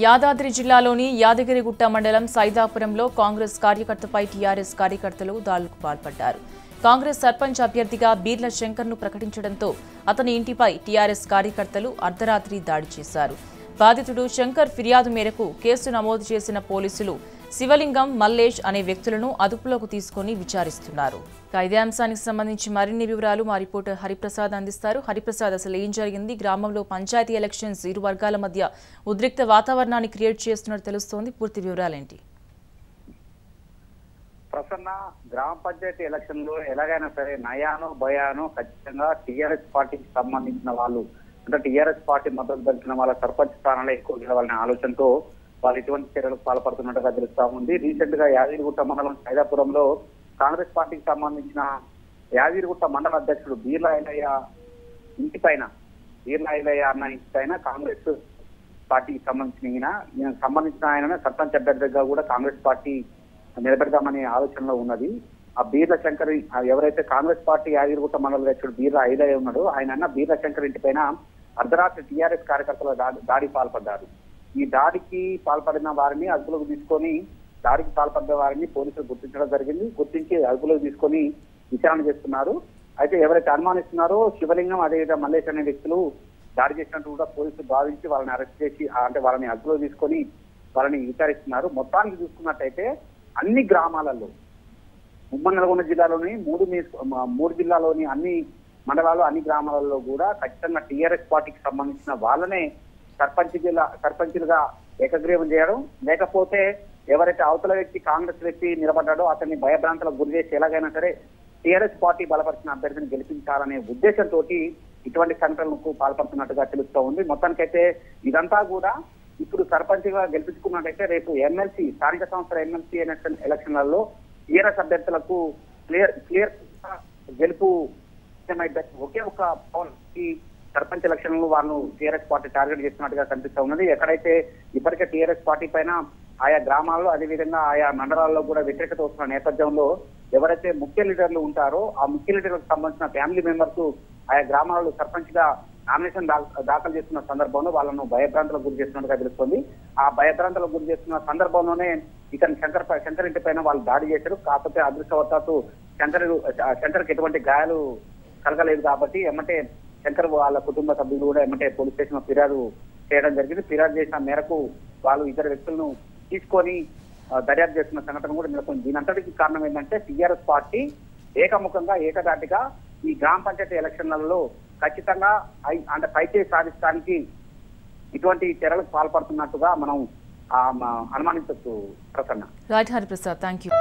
యాదాద్రి జిల్లాలోని యాదగిరిగుట్ట మండలం సైదాపురంలో కాంగ్రెస్ కార్యకర్తపై టీఆర్ఎస్ కార్యకర్తలు దాడులకు పాల్పడ్డారు. కాంగ్రెస్ సర్పంచ్ అభ్యర్థిగా బీర్ల శంకర్ను ప్రకటించడంతో అతని ఇంటిపై టీఆర్ఎస్ కార్యకర్తలు అర్ధరాత్రి దాడి చేశారు. బాధితుడు శంకర్ ఫిర్యాదు మేరకు కేసు నమోదు చేసిన పోలీసులు శివలింగం మల్లేష్ అనే వ్యక్తులను అదుపులోకి తీసుకుని విచారిస్తున్నారు. కైదాంశానికి ఇదే అంశానికి సంబంధించి మరిన్ని వివరాలు మా రిపోర్టర్ హరిప్రసాద్ అందిస్తారు. హరిప్రసాద్ అసలు ఏం జరిగింది? గ్రామంలో పంచాయతీ ఎలక్షన్స్ ఇరు వర్గాల మధ్య ఉద్రిక్త వాతావరణాన్ని క్రియేట్ చేస్తున్నట్టు తెలుస్తోంది. పూర్తి వివరాలేంటి? ప్రసన్న గ్రామ పంచాయతీ ఎలక్షన్లో ఎలాగైనా సరే నయానో భయానో ఖచ్చితంగా టీఆర్ఎస్ పార్టీకి సంబంధించిన వాళ్ళు అంటే టీఆర్ఎస్ పార్టీ మద్దతు దొరికిన వాళ్ళ సర్పంచ్ స్థానాలు ఎక్కువ గెలవాలనే ఆలోచనతో వాళ్ళు ఇటువంటి చర్యలకు పాల్పడుతున్నట్టుగా తెలుస్తా ఉంది. రీసెంట్గా యాదగిరిగుట్ట మండలం సైదాపురంలో కాంగ్రెస్ పార్టీకి సంబంధించిన యాదగిరిగుట్ట మండల అధ్యక్షుడు బీర్లా ఐలయ్య ఇంటి పైన బీర్లా ఐలయ్య అన్న ఇంటి పైన కాంగ్రెస్ పార్టీకి సంబంధించిన ఈయన సంబంధించిన ఆయన సర్పంచ్ అభ్యర్థిగా కూడా కాంగ్రెస్ పార్టీ నిలబెడదామనే ఆలోచనలో ఉన్నది. ఆ బీర్ల శంకర్ ఎవరైతే కాంగ్రెస్ పార్టీ యాదగిరిగుట్ట మండల అధ్యక్షుడు బీర్ల ఐదయ్య ఉన్నాడో ఆయన అన్న బీర్ల శంకర్ ఇంటి పైన అర్ధరాత్రి టీఆర్ఎస్ కార్యకర్తల దాడి దాడి పాల్పడ్డారు. ఈ దాడికి పాల్పడిన వారిని అదుపులోకి తీసుకొని దాడికి పాల్పడ్డ వారిని పోలీసులు గుర్తించడం జరిగింది. గుర్తించి అదుపులోకి తీసుకొని విచారణ చేస్తున్నారు. అయితే ఎవరైతే అనుమానిస్తున్నారో శివలింగం అదేవిధంగా మల్లేష్ అనే వ్యక్తులు దాడి చేసినట్టు కూడా పోలీసులు భావించి వాళ్ళని అరెస్ట్ చేసి అంటే వాళ్ళని అదుపులో తీసుకొని వాళ్ళని విచారిస్తున్నారు. మొత్తానికి చూసుకున్నట్టయితే అన్ని గ్రామాలలో ఉమ్మడి నల్గొండ జిల్లాలోని మూడు మూడు జిల్లాలోని అన్ని మండలాలు అన్ని గ్రామాలలో కూడా ఖచ్చితంగా టీఆర్ఎస్ పార్టీకి సంబంధించిన వాళ్ళనే సర్పంచ్ సర్పంచ్లుగా ఏకగ్రీవం చేయడం. లేకపోతే ఎవరైతే అవతల వ్యక్తి కాంగ్రెస్ వ్యక్తి నిలబడ్డాడో అతన్ని భయభ్రాంతులకు గురి చేసి ఎలాగైనా సరే టీఆర్ఎస్ పార్టీ బలపరిచిన అభ్యర్థిని గెలిపించాలనే ఉద్దేశంతో ఇటువంటి సంఘటనలకు పాల్పడుతున్నట్టుగా తెలుస్తూ ఉంది. మొత్తానికైతే ఇదంతా కూడా ఇప్పుడు సర్పంచ్గా గెలిపించుకున్నట్టయితే రేపు ఎమ్మెల్సీ స్థానిక సంస్థల ఎమ్మెల్సీ ఎలక్షన్ ఎలక్షన్లలో టీఆర్ఎస్ అభ్యర్థులకు క్లియర్ క్లియర్ గెలుపు ఒకే ఒక పవన్ ఈ సర్పంచ్ ఎలక్షన్లో వాళ్ళు టీఆర్ఎస్ పార్టీ టార్గెట్ చేస్తున్నట్టుగా కనిపిస్తా ఉన్నది. ఎక్కడైతే ఇప్పటికే టీఆర్ఎస్ పార్టీ పైన ఆయా గ్రామాల్లో అదేవిధంగా ఆయా మండలాల్లో కూడా వ్యతిరేకత వస్తున్న నేపథ్యంలో ఎవరైతే ముఖ్య లీడర్లు ఉంటారో ఆ ముఖ్య లీడర్లకు సంబంధించిన ఫ్యామిలీ మెంబర్స్ ఆయా గ్రామాలలో సర్పంచ్గా నామినేషన్ దాఖలు చేస్తున్న సందర్భంలో వాళ్ళను భయభ్రాంతలకు గురి చేస్తున్నట్టుగా తెలుస్తుంది. ఆ భయభ్రాంతులకు గురి చేస్తున్న సందర్భంలోనే ఇతను శంకర్ శంకర్ ఇంటి పైన వాళ్ళు దాడి చేశారు. కాకపోతే అదృష్టవశాత్తు శంకర్ శంకర్కి ఎటువంటి గాయాలు కలగలేదు కాబట్టి ఏమంటే శంకర్ వాళ్ళ కుటుంబ సభ్యులు కూడా ఎమ్మటే పోలీస్ స్టేషన్లో ఫిర్యాదు చేయడం జరిగింది. ఫిర్యాదు చేసిన మేరకు వాళ్ళు ఇద్దరు వ్యక్తులను తీసుకొని దర్యాప్తు చేస్తున్న సంఘటన కూడా నెలకొంది. దీని అంతటికి కారణం ఏంటంటే టీఆర్ఎస్ పార్టీ ఏకముఖంగా ఏకదాటిగా ఈ గ్రామ పంచాయతీ ఎలక్షన్లలో ఖచ్చితంగా అంటే పైచే సాధించడానికి ఇటువంటి చర్యలకు పాల్పడుతున్నట్టుగా మనం అనుమానించవచ్చు Prasanna right Hariprasad thank you